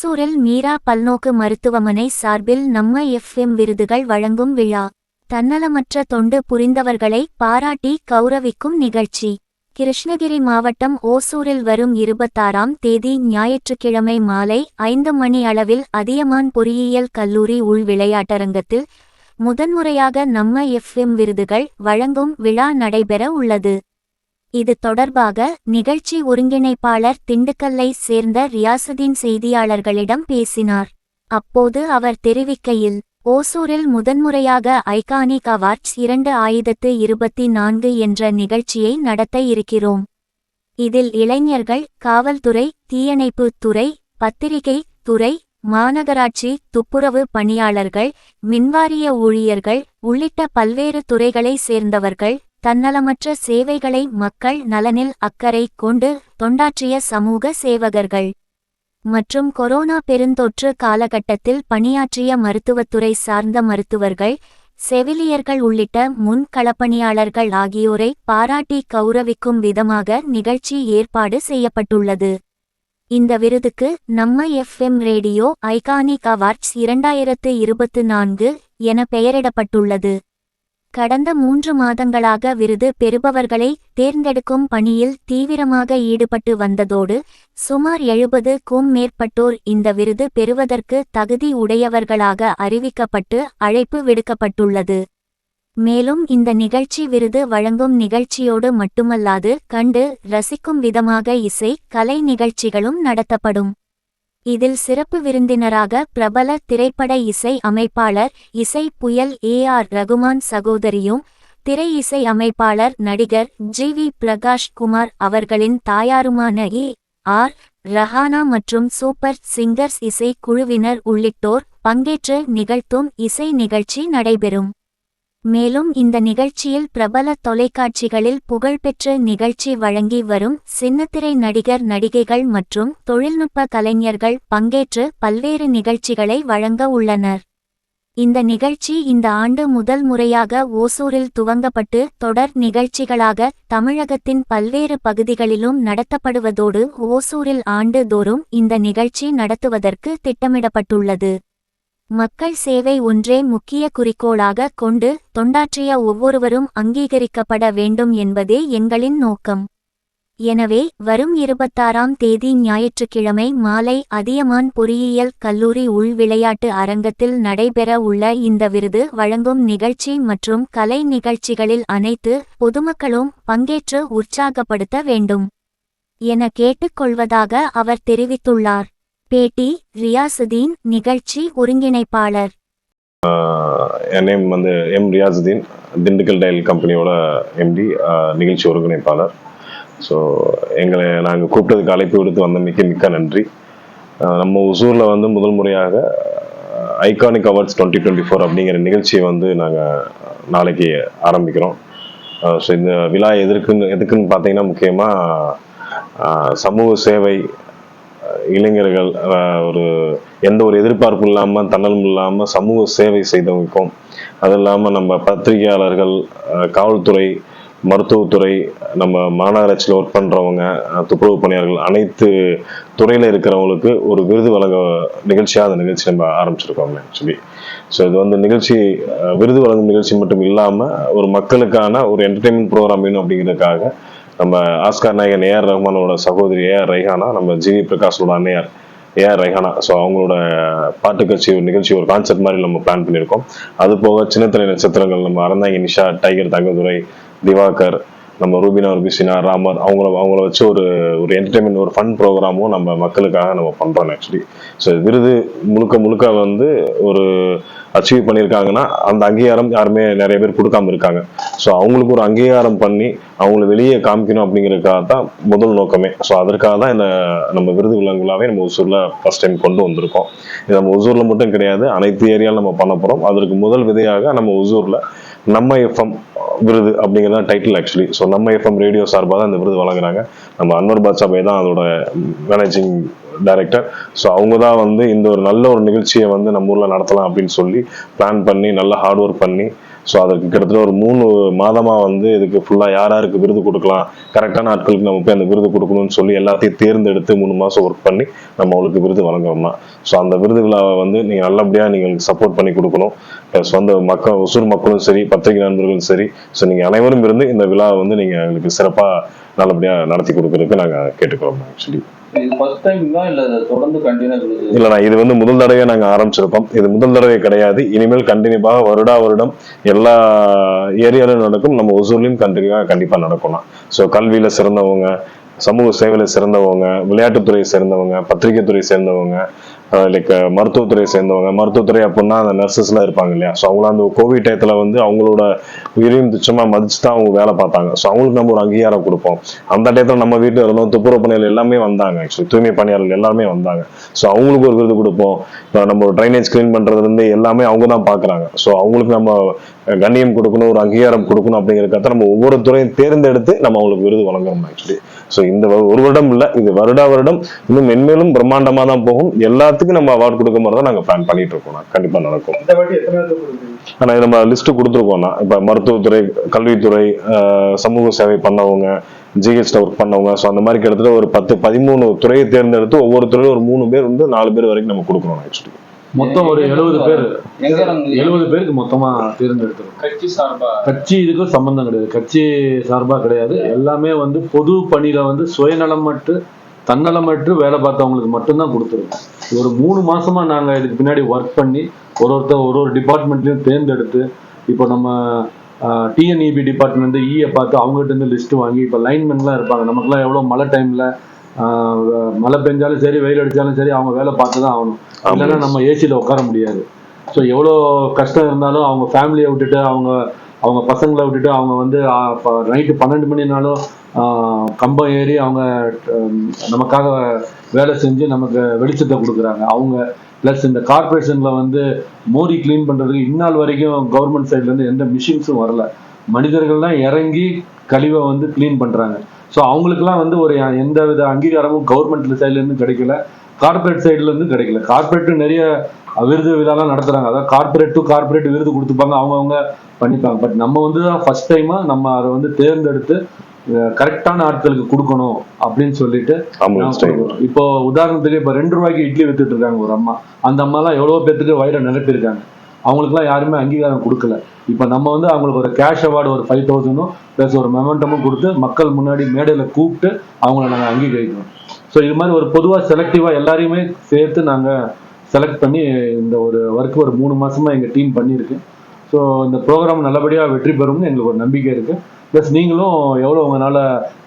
ஓசூரில் மீரா பல்நோக்கு மருத்துவமனை சார்பில் நம்ம எஃப்எம் விருதுகள் வழங்கும் விழா. தன்னலமற்ற தொண்டு புரிந்தவர்களை பாராட்டி கௌரவிக்கும் நிகழ்ச்சி. கிருஷ்ணகிரி மாவட்டம் ஓசூரில் வரும் இருபத்தாறாம் தேதி ஞாயிற்றுக்கிழமை மாலை ஐந்து மணி அளவில் அதியமான் பொறியியல் கல்லூரி உள் விளையாட்டரங்கத்தில் முதன்முறையாக நம்ம எஃப்எம் விருதுகள் வழங்கும் விழா நடைபெற உள்ளது. இது தொடர்பாக நிகழ்ச்சி ஒருங்கிணைப்பாளர் திண்டுக்கல்லை சேர்ந்த ரியாசுதீன் செய்தியாளர்களிடம் பேசினார். அப்போது அவர் தெரிவிக்கையில் ஓசூரில் முதன்முறையாக ஐகானிக் அவார்ட்ஸ் இரண்டு ஆயிரத்து இருபத்தி நான்கு என்ற நிகழ்ச்சியை நடத்த இருக்கிறோம். இதில் இளைஞர்கள் காவல்துறை தீயணைப்புத் துறை பத்திரிகை துறை மாநகராட்சி துப்புரவு பணியாளர்கள் மின்வாரிய ஊழியர்கள் உள்ளிட்ட பல்வேறு துறைகளை சேர்ந்தவர்கள் தன்னலமற்ற சேவைகளை மக்கள் நலனில் அக்கறை கொண்டு தொண்டாற்றிய சமூக சேவகர்கள். மற்றும் கொரோனா பெருந்தொற்று காலகட்டத்தில் பணியாற்றிய மருத்துவத்துறை சார்ந்த மருத்துவர்கள் செவிலியர்கள் உள்ளிட்ட முன் களப்பணியாளர்கள் ஆகியோரை பாராட்டி கௌரவிக்கும் விதமாக நிகழ்ச்சி ஏற்பாடு செய்யப்பட்டுள்ளது. இந்த விருதுக்கு நம்ம எஃப்எம் ரேடியோ ஐகானிக் அவார்ட்ஸ் இரண்டாயிரத்து இருபத்து நான்கு என பெயரிடப்பட்டுள்ளது. கடந்த மூன்று மாதங்களாக விருது பெறுபவர்களை தேர்ந்தெடுக்கும் பணியில் தீவிரமாக ஈடுபட்டு வந்ததோடு சுமார் எழுபதுக்கும் மேற்பட்டோர் இந்த விருது பெறுவதற்கு தகுதி உடையவர்களாக அறிவிக்கப்பட்டு அழைப்பு விடுக்கப்பட்டுள்ளது. மேலும் இந்த நிகழ்ச்சி விருது வழங்கும் நிகழ்ச்சியோடு மட்டுமல்லாது கண்டு ரசிக்கும் விதமாக இசை கலை நிகழ்ச்சிகளும் நடத்தப்படும். இதில் சிறப்பு விருந்தினராக பிரபல திரைப்பட இசை அமைப்பாளர் இசை புயல் ஏ ஆர் ரகுமான் சகோதரியும் திரை இசை அமைப்பாளர் நடிகர் ஜி வி பிரகாஷ் குமார் அவர்களின் தாயாருமான ஏ ஆர் ரஹானா மற்றும் சூப்பர் சிங்கர்ஸ் இசை குழுவினர் உள்ளிட்டோர் பங்கேற்று நிகழ்த்தும் இசை நிகழ்ச்சி நடைபெறும். மேலும் இந்த நிகழ்ச்சியில் பிரபல தொலைக்காட்சிகளில் புகழ்பெற்ற நிகழ்ச்சி வழங்கி வரும் சின்னத்திரை நடிகர் நடிகைகள் மற்றும் தொழில்நுட்ப கலைஞர்கள் பங்கேற்று பல்வேறு நிகழ்ச்சிகளை வழங்க உள்ளனர். இந்த நிகழ்ச்சி இந்த ஆண்டு முதல் முறையாக ஓசூரில் துவங்கப்பட்டு தொடர் நிகழ்ச்சிகளாக தமிழகத்தின் பல்வேறு பகுதிகளிலும் நடத்தப்படுவதோடு ஓசூரில் ஆண்டுதோறும் இந்த நிகழ்ச்சி நடத்துவதற்கு திட்டமிடப்பட்டுள்ளது. மக்கள் சேவை ஒன்றே முக்கிய குறிக்கோளாக கொண்டு தொண்டாற்றிய ஒவ்வொருவரும் அங்கீகரிக்கப்பட வேண்டும் என்பதே எங்களின் நோக்கம். எனவே வரும் இருபத்தாறாம் தேதி ஞாயிற்றுக்கிழமை மாலை அதியமான் பொறியியல் கல்லூரி உள் விளையாட்டு அரங்கத்தில் நடைபெற உள்ள இந்த விருது வழங்கும் நிகழ்ச்சி மற்றும் கலை நிகழ்ச்சிகளில் அனைத்து பொதுமக்களும் பங்கேற்று உற்சாகப்படுத்த வேண்டும். என கேட்டுக்கொள்வதாக அவர் தெரிவித்துள்ளார். பேட்டி ரியாசுதீன் நிகழ்ச்சி ஒருங்கிணைப்பாளர். என் நேம் வந்து எம் ரியாசுதீன் திண்டுக்கல் டைல் கம்பெனியோட எம்டி நிகழ்ச்சி ஒருங்கிணைப்பாளர். ஸோ எங்களை நாங்கள் கூப்பிட்டதுக்கு அழைப்பு விடுத்து வந்தமைக்கு மிக்க நன்றி. நம்ம ஒசூரில் வந்து முதல் முறையாக iconic awards twenty twenty four அப்படிங்கிற நிகழ்ச்சியை வந்து நாங்கள் நாளைக்கு ஆரம்பிக்கிறோம். ஸோ இந்த விழா எதற்குன்னு எதுக்குன்னு பார்த்தீங்கன்னா முக்கியமாக சமூக சேவை இளைஞர்கள் ஒரு எந்த ஒரு எதிர்பார்ப்பும் இல்லாமல் தன்னலும் இல்லாமல் சமூக சேவை செய்தவங்களுக்கும் அது இல்லாமல் நம்ம பத்திரிகையாளர்கள் காவல்துறை மருத்துவத்துறை நம்ம மாநகராட்சியில் ஒர்க் பண்ணுறவங்க துப்புரவு பணியாளர்கள் அனைத்து துறையில் இருக்கிறவங்களுக்கு ஒரு விருது வழங்க நிகழ்ச்சியாக அந்த நிகழ்ச்சி நம்ம ஆரம்பிச்சிருக்கோம் ஆக்சுவலி ஸோ இது வந்து நிகழ்ச்சி விருது வழங்கும் நிகழ்ச்சி மட்டும் இல்லாமல் ஒரு மக்களுக்கான ஒரு என்டர்டெயின்மெண்ட் ப்ரோக்ராம் வேணும் அப்படிங்கிறதுக்காக நம்ம ஆஸ்கார் நாயகன் ஏஆர் ரஹ்மானோட சகோதரி ஏஆர் ரைஹானா நம்ம ஜிவி பிரகாஷோட அன்னையார் ஏஆர் ரைஹானா. ஸோ அவங்களோட பாட்டு கட்சி ஒரு நிகழ்ச்சி ஒரு கான்செர்ட் மாதிரி நம்ம பிளான் பண்ணியிருக்கோம். அது போக சின்னத்திரை நட்சத்திரங்கள் நம்ம அறந்தாங்க நிஷா டைகர் தங்கதுரை திவாகர் நம்ம ரூபினா ருபிசினா ராமர் அவங்கள அவங்கள வச்சு ஒரு ஒரு என்டர்டைன்மெண்ட் ஒரு ஃபன் ப்ரோக்ராமும் நம்ம மக்களுக்காக நம்ம பண்றோம் ஆக்சுவலி ஸோ விருது முழுக்க முழுக்க வந்து ஒரு அச்சீவ் பண்ணியிருக்காங்கன்னா அந்த அங்கீகாரம் யாருமே நிறைய பேர் கொடுக்காம இருக்காங்க. ஸோ அவங்களுக்கு ஒரு அங்கீகாரம் பண்ணி அவங்கள வெளியே காமிக்கணும் அப்படிங்கிறதுக்காக தான் முதல் நோக்கமே. ஸோ அதற்காக தான் இந்த நம்ம விருது விலங்குலாவே நம்ம ஒசூரில் ஃபர்ஸ்ட் டைம் கொண்டு வந்திருக்கோம். இது நம்ம ஒசூரில் மட்டும் கிடையாது அனைத்து ஏரியாவில் நம்ம பண்ண போகிறோம் அதற்கு முதல் விதையாக நம்ம ஒசூரில் நம்ம எஃப்எம் விருது அப்படிங்கிறத டைட்டில் ஆக்சுவலி ஸோ நம்ம எஃப்எம் ரேடியோ சார்பாக தான் இந்த விருது வழங்குறாங்க. நம்ம அன்வர் பாட்சாபாய் தான் அதோட மேனேஜிங் டைரக்டர் ஸோ அவங்க தான் வந்து இந்த ஒரு நல்ல ஒரு நிகழ்ச்சியை வந்து நம்ம ஊரில் நடத்தலாம் அப்படின்னு சொல்லி பிளான் பண்ணி நல்லா ஹார்ட் ஒர்க் பண்ணி ஸோ அதற்கு கிட்டத்தட்ட ஒரு மூணு மாதமாக வந்து இதுக்கு ஃபுல்லாக யார் யாருக்கு விருது கொடுக்கலாம் கரெக்டான ஆட்களுக்கு நம்ம போய் அந்த விருது கொடுக்கணும்னு சொல்லி எல்லாத்தையும் தேர்ந்தெடுத்து மூணு மாதம் ஒர்க் பண்ணி நம்ம அவங்களுக்கு விருது வழங்குறோம்னா. ஸோ அந்த விருது விழாவை வந்து நீங்கள் நல்லபடியாக நீங்கள் சப்போர்ட் பண்ணி கொடுக்கணும். ப்ளஸ் வந்து மக்கள் ஒசூர் மக்களும் சரி பத்திரிகை நண்பர்களும் சரி. ஸோ நீங்கள் அனைவரும் இருந்து இந்த விழாவை வந்து நீங்கள் எங்களுக்கு சிறப்பாக நல்லபடியா நடத்தி கொடுக்கறதுக்கு நாங்க கேட்டுக்கிறோம் ஆக்சுவலி இல்லைண்ணா இது வந்து முதல் தடவையா நாங்க ஆரம்பிச்சிருக்கோம் இது முதல் தடவை கிடையாது. இனிமேல் கண்டினியூவாக வருடா வருடம் எல்லா ஏரியாலும் நடக்கும். நம்ம ஒசூர்லயும் கண்டினியூவா கண்டிப்பா நடக்கும்ண்ணா ஸோ கல்வியில சிறந்தவங்க சமூக சேவையில சிறந்தவங்க விளையாட்டுத்துறை சேர்ந்தவங்க பத்திரிகை துறை சேர்ந்தவங்க லைக் மருத்துவத்துறையை சேர்ந்தவங்க. மருத்துவத்துறை அப்படின்னா அந்த நர்சஸ்லாம் இருப்பாங்க இல்லையா? ஸோ அவங்கள அந்த கோவிட் டயத்தில் வந்து அவங்களோட உயிரையும் துச்சமா மதிச்சு தான் அவங்க வேலை பார்த்தாங்க. ஸோ அவங்களுக்கு நம்ம ஒரு அங்கீகாரம் கொடுப்போம். அந்த டயத்தில் நம்ம வீட்டில் இருந்தோம் துப்புரவு பணியாளர் எல்லாமே வந்தாங்க. ஆக்சுவலி தூய்மை பணியாளர்கள் எல்லாருமே வந்தாங்க. ஸோ அவங்களுக்கு ஒரு விருது கொடுப்போம். இப்போ நம்ம ட்ரைனேஜ் க்ளீன் பண்றதுல இருந்து எல்லாமே அவங்க தான் பாக்குறாங்க. ஸோ அவங்களுக்கு நம்ம கண்ணியம் கொடுக்கணும் ஒரு அங்கீகாரம் கொடுக்கணும் அப்படிங்கிறத நம்ம ஒவ்வொரு துறையும் தேர்ந்தெடுத்து நம்ம அவங்களுக்கு விருது வழங்குறோம் ஆக்சுவலி ஸோ இந்த ஒரு வருடம் இல்ல இது வருடா வருடம் இன்னும் மென்மேலும் பிரம்மாண்டமா தான் போகும். எல்லாத்துக்கும் நம்ம அவார்ட் கொடுக்க மாதிரி தான் நாங்க பிளான் பண்ணிட்டு இருக்கோம். கண்டிப்பா நடக்கும். இந்த வாட்டி எத்தனை பேருக்கு கொடுக்குறீங்க? ஆனா இது நம்ம லிஸ்ட் கொடுத்துருக்கோம்னா இப்ப மருத்துவத்துறை கல்வித்துறை சமூக சேவை பண்ணவங்க ஜிஹெச்ல ஒர்க் பண்ணவங்க ஸோ அந்த மாதிரி கிட்டத்தட்ட ஒரு பத்து பதிமூணு துறையை தேர்ந்தெடுத்து ஒவ்வொரு துறையும் ஒரு மூணு பேர் வந்து நாலு பேர் வரைக்கும் நம்ம கொடுக்கணும் ஆக்சுவலி மொத்தம் ஒரு எழுபது பேர். எழுபது பேருக்கு மொத்தமா தேர்ந்தெடுத்திருக்கோம். கட்சி சார்பா? கட்சி இதுக்கும் சம்பந்தம் கிடையாது. கட்சி சார்பா கிடையாது. எல்லாமே வந்து பொது பணியில வந்து சுயநலமற்று தன்னலமற்று வேலை பார்த்தவங்களுக்கு மட்டும்தான் கொடுத்துருக்கோம். ஒரு மூணு மாசமா நாங்க இதுக்கு பின்னாடி ஒர்க் பண்ணி ஒரு ஒருத்தர் ஒரு ஒரு டிபார்ட்மெண்ட்லயும் தேர்ந்தெடுத்து இப்போ நம்ம டிஎன்இபி டிபார்ட்மெண்ட் ஈயை பார்த்து அவங்ககிட்ட இருந்து லிஸ்ட் வாங்கி இப்போ லைன்மென்லாம் இருப்பாங்க. நமக்குலாம் எவ்வளோ மழை டைம்ல மழை பெஞ்சாலும் சரி வெயில் அடிச்சாலும் சரி அவங்க வேலை பார்த்து தான் ஆகணும். இல்லைன்னா நம்ம ஏசியில் உட்கார முடியாது. ஸோ எவ்வளோ கஷ்டம் இருந்தாலும் அவங்க ஃபேமிலியை விட்டுட்டு அவங்க அவங்க பசங்களை விட்டுட்டு அவங்க வந்து நைட்டு பன்னெண்டு மணினாலும் ஆஹ், கம்பம் ஏறி அவங்க நமக்காக வேலை செஞ்சு நமக்கு வெளிச்சத்தை கொடுக்குறாங்க. அவங்க ப்ளஸ் இந்த கார்பரேஷனில் வந்து மோரி க்ளீன் பண்ணுறதுக்கு இந்நாள் வரைக்கும் கவர்மெண்ட் சைட்லேருந்து எந்த மிஷின்ஸும் வரல. மனிதர்கள் தான் இறங்கி கழிவை வந்து க்ளீன் பண்ணுறாங்க ஸோ அவங்களுக்குலாம் வந்து ஒரு எந்த வித அங்கீகாரமும் கவர்மெண்ட் சைட்லேருந்து கிடைக்கல. கார்பரேட் சைட்லேருந்து கிடைக்கல. கார்பரேட் நிறைய விருது விழாலாம் நடத்துறாங்க. அதாவது கார்பரேட் டு கார்பரேட் விருது கொடுத்துப்பாங்க அவங்கவுங்க பண்ணிப்பாங்க. பட் நம்ம வந்து தான் ஃபர்ஸ்ட் டைமா நம்ம அதை வந்து தேர்ந்தெடுத்து கரெக்டான ஆட்களுக்கு கொடுக்கணும் அப்படின்னு சொல்லிட்டு இப்போ உதாரணத்துக்கு இப்போ ரெண்டு ரூபாய்க்கு இட்லி வித்துட்டு இருக்காங்க ஒரு அம்மா. அந்த அம்மாலாம் எவ்வளோ பேத்துக்கு வயிறை நிரப்பியிருக்காங்க. அவங்களுக்குலாம் யாருமே அங்கீகாரம் கொடுக்கல. இப்போ நம்ம வந்து அவங்களுக்கு ஒரு கேஷ் அவார்டு ஒரு ஃபைவ் தௌசண்டும் ப்ளஸ் ஒரு மெமெண்டமும் கொடுத்து மக்கள் முன்னாடி மேடையில் கூப்பிட்டு அவங்கள நாங்கள் அங்கீகரிக்கிறோம். ஸோ இது மாதிரி ஒரு பொதுவாக செலக்டிவாக எல்லாரையுமே சேர்த்து நாங்கள் செலக்ட் பண்ணி இந்த ஒரு ஒர்க் ஒரு மூணு மாதமாக எங்கள் டீம் பண்ணியிருக்கு. ஸோ இந்த ப்ரோக்ராம் நல்லபடியாக வெற்றி பெறும்னு எங்களுக்கு ஒரு நம்பிக்கை இருக்குது ப்ளஸ் நீங்களும் எவ்வளோ உங்களால்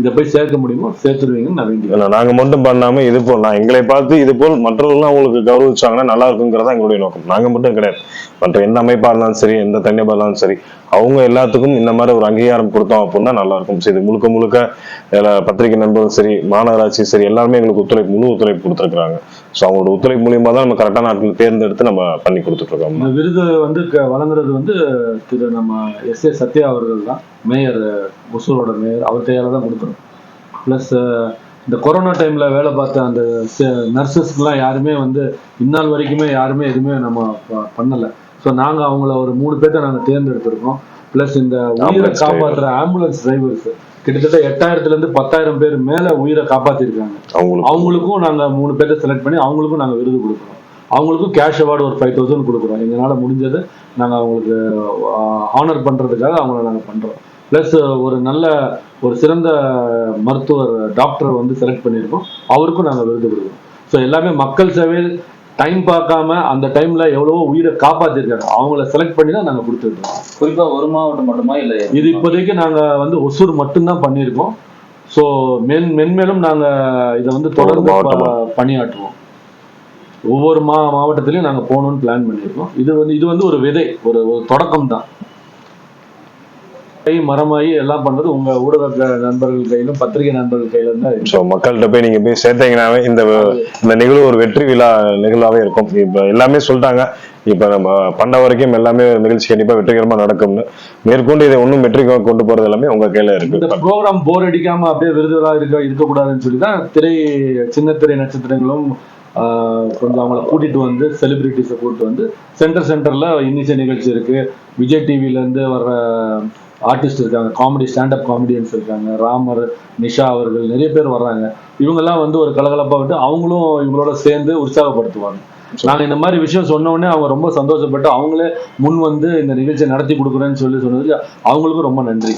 இதை போய் சேர்க்க முடியுமோ சேர்த்துருவீங்கன்னு நான் வேண்டிக்கிறேன் நாங்கள் நாங்க மட்டும் பண்ணாம இது போல் நான் எங்களை பார்த்து இது போல் மற்றவர்களும் அவங்களுக்கு கௌரவிச்சாங்கன்னா நல்லா இருக்குங்கிறதா எங்களுடைய நோக்கம். நாங்க மட்டும் கிடையாது. மற்ற எந்த அமைப்பா இருந்தாலும் சரி எந்த தனியாக இருந்தாலும் சரி அவங்க எல்லாத்துக்கும் இந்த மாதிரி ஒரு அங்கீகாரம் கொடுத்தோம் அப்படின்னா நல்லா இருக்கும். சரி முழுக்க முழுக்க பத்திரிகை நண்பர்களும் சரி மாநகராட்சி சரி எல்லாருமே எங்களுக்கு ஒத்துழைப்பு முழு ஒத்துழைப்பு கொடுத்துருக்குறாங்க. ஸோ அவங்களோட ஒத்துழைப்பு மூலியமா தான் நம்ம கரெக்டான ஆட்கள் தேர்ந்தெடுத்து நம்ம பண்ணி கொடுத்துட்ருக்கோம். இந்த விருது வந்து க- வழங்குறது வந்து திரு நம்ம எஸ் ஏ சத்யா அவர்கள் தான். Mayor ஒசூரோட mayor. அவர் கையால் தான் கொடுக்குறோம் ப்ளஸ் இந்த கொரோனா டைம்ல வேலை பார்த்த அந்த நர்சஸ்க்குலாம் யாருமே வந்து இந்நாள் வரைக்குமே யாருமே எதுவுமே நம்ம பண்ணலை. ஸோ நாங்கள் அவங்கள ஒரு மூணு பேர்த்த நாங்கள் தேர்ந்தெடுத்திருக்கோம். ப்ளஸ் இந்த உயிரை காப்பாற்றுற ஆம்புலன்ஸ் டிரைவர்ஸ் கிட்டத்தட்ட எட்டாயிரத்துல இருந்து பத்தாயிரம் பேர் மேல உயிரை காப்பாத்திருக்காங்க. அவங்களுக்கு அவங்களுக்கும் நாங்க மூணு பேர்த்த செலக்ட் பண்ணி அவங்களுக்கும் நாங்க விருது கொடுக்குறோம். அவங்களுக்கும் கேஷ் அவார்டு ஒரு ஃபைவ் தௌசண்ட் கொடுக்குறோம். எங்களால முடிஞ்சது நாங்க அவங்களுக்கு ஆனர் பண்றதுக்காக அவங்கள நாங்க பண்றோம். ப்ளஸ் ஒரு நல்ல ஒரு சிறந்த மருத்துவர் டாக்டர் வந்து செலக்ட் பண்ணியிருக்கோம். அவருக்கும் நாங்க விருது கொடுக்குறோம். ஸோ எல்லாமே மக்கள் சேவை டைம் பார்க்காம அந்த டைம்ல எவ்வளவோ உயிரை காப்பாத்திருக்காங்க. அவங்கள செலக்ட் பண்ணி தான் நாங்க கொடுத்துருக்கோம். குறிப்பா ஒரு மாவட்டம் மட்டுமா இல்ல இது இப்போதைக்கு நாங்க வந்து ஒசூர் மட்டும்தான் பண்ணியிருக்கோம். ஸோ மென் மென்மேலும் நாங்க இதை வந்து தொடர்ந்து பணியாற்றுவோம். ஒவ்வொரு மா மாவட்டத்திலையும் நாங்க போகணும்னு பிளான் பண்ணியிருக்கோம். இது வந்து இது வந்து ஒரு விதை ஒரு ஒரு தொடக்கம் தான் மரமாயி எல்லாம் பண்றது உங்க ஊடக நண்பர்கள் கையிலும் பத்திரிகை நண்பர்கள் கையில தான் ஸோ மக்கள்கிட்ட போய் நீங்க போய் சேர்த்தீங்கன்னாவே இந்த இந்த நிகழ்வு ஒரு வெற்றி விழா நிகழ்வாவே இருக்கும். இப்ப எல்லாமே சொல்லிட்டாங்க இப்ப நம்ம பண்ண வரைக்கும் எல்லாமே நிகழ்ச்சி கண்டிப்பா வெற்றிகரமா நடக்கும்னு. மேற்கொண்டு இதை இன்னும் வெற்றி கொண்டு போறது எல்லாமே உங்க கையில இந்த இருக்கு ப்ரோக்ராம் போர் அடிக்காம அப்படியே விருதுகளா இருக்க இருக்கக்கூடாதுன்னு சொல்லி தான் திரை சின்ன திரை நட்சத்திரங்களும் கொஞ்சம் அவங்கள கூட்டிட்டு வந்து செலிபிரிட்டிஸை கூட்டிட்டு வந்து சென்டர் சென்டர்ல இன்னிசை நிகழ்ச்சி இருக்கு. விஜய் டிவில இருந்து வர்ற ஆர்டிஸ்ட் இருக்காங்க காமெடி ஸ்டாண்டப் காமெடியன்ஸ் இருக்காங்க ராமர் நிஷா அவர்கள் நிறைய பேர் வர்றாங்க. இவங்கெல்லாம் வந்து ஒரு கலகலப்பா விட்டு அவங்களும் இவங்களோட சேர்ந்து உற்சாகப்படுத்துவாங்க. நாங்க இந்த மாதிரி விஷயம் சொன்ன உடனே அவங்க ரொம்ப சந்தோஷப்பட்டு அவங்களே முன் வந்து இந்த நிகழ்ச்சியை நடத்தி கொடுக்குறேன்னு சொல்லி சொன்னதுக்கு அவங்களுக்கும் ரொம்ப நன்றி.